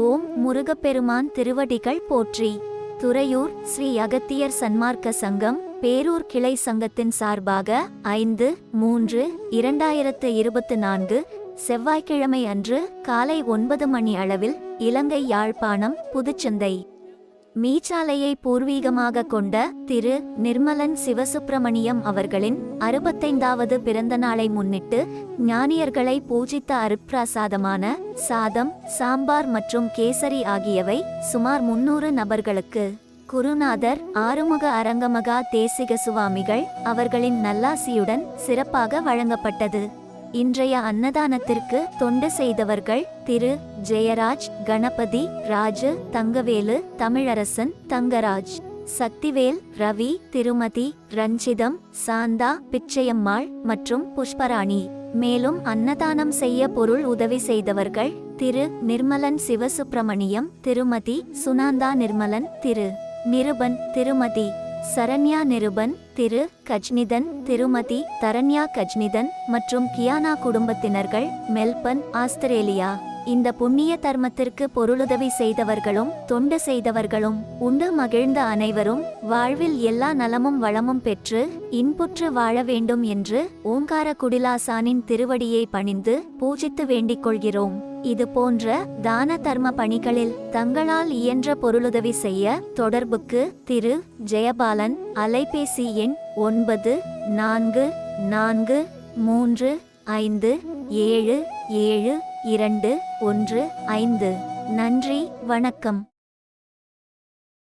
ஓம் முருகப்பெருமான் திருவடிகள் போற்றி. துறையூர் ஸ்ரீ அகத்தியர் சன்மார்க்க சங்கம் பேரூர் கிளை சங்கத்தின் சார்பாக ஐந்து மூன்று இரண்டாயிரத்து இருபத்து நான்கு செவ்வாய்க்கிழமை அன்று காலை ஒன்பது மணி அளவில் இலங்கை யாழ்ப்பாணம் புதுச்சந்தை. மீச்சாலையை பூர்வீகமாக கொண்ட திரு. நிர்மலன் சிவசுப்பிரமணியம் அவர்களின் அறுபத்தைந்தாவது பிறந்த நாளை முன்னிட்டு ஞானியர்களை பூஜித்த அருப்பிரசாதமான சாதம் சாம்பார் மற்றும் கேசரி ஆகியவை சுமார் முன்னூறு நபர்களுக்கு. குருநாதர் ஆறுமுக அரங்கமகா தேசிக சுவாமிகள் அவர்களின் நல்லாசியுடன் சிறப்பாக வழங்கப்பட்டது. இன்றைய அன்னதானத்திற்கு தொண்டு செய்தவர்கள் திரு. ஜெயராஜ் கணபதி ராஜு தங்கவேலு தமிழரசன் தங்கராஜ். சக்திவேல் ரவி திருமதி ரஞ்சிதம் சாந்தா பிச்சையம்மாள் மற்றும் புஷ்பராணி. மேலும் அன்னதானம் செய்ய பொருள் உதவி செய்தவர்கள் திரு. நிர்மலன் சிவசுப்பிரமணியம் திருமதி சுனாந்தா நிர்மலன் திரு. நிருபன் திருமதி சரண்யா நிருபன் திரு. கஜ்னிதன் திருமதி தரண்யா கஜ்னிதன் மற்றும் கியானா குடும்பத்தினர்கள் மெல்பன் ஆஸ்திரேலியா. இந்த புண்ணிய தர்மத்திற்கு பொருளுதவி செய்தவர்களும் தொண்டு செய்தவர்களும் உண்டு மகிழ்ந்த அனைவரும் வாழ்வில் எல்லா நலமும் வளமும் பெற்று இன்புற்று வாழ வேண்டும் என்று ஓங்கார குடிலாசானின் திருவடியை பணிந்து பூஜித்து வேண்டிக் கொள்கிறோம். இது போன்ற தான தர்ம பணிகளில் தங்களால் இயன்ற பொருளுதவி செய்ய தொடர்புக்கு திரு. ஜெயபாலன் அலைபேசி எண் ஒன்பது நான்கு நான்கு மூன்று ஐந்து ஏழு ஏழு இரண்டு ஒன்று ஐந்து. நன்றி வணக்கம்.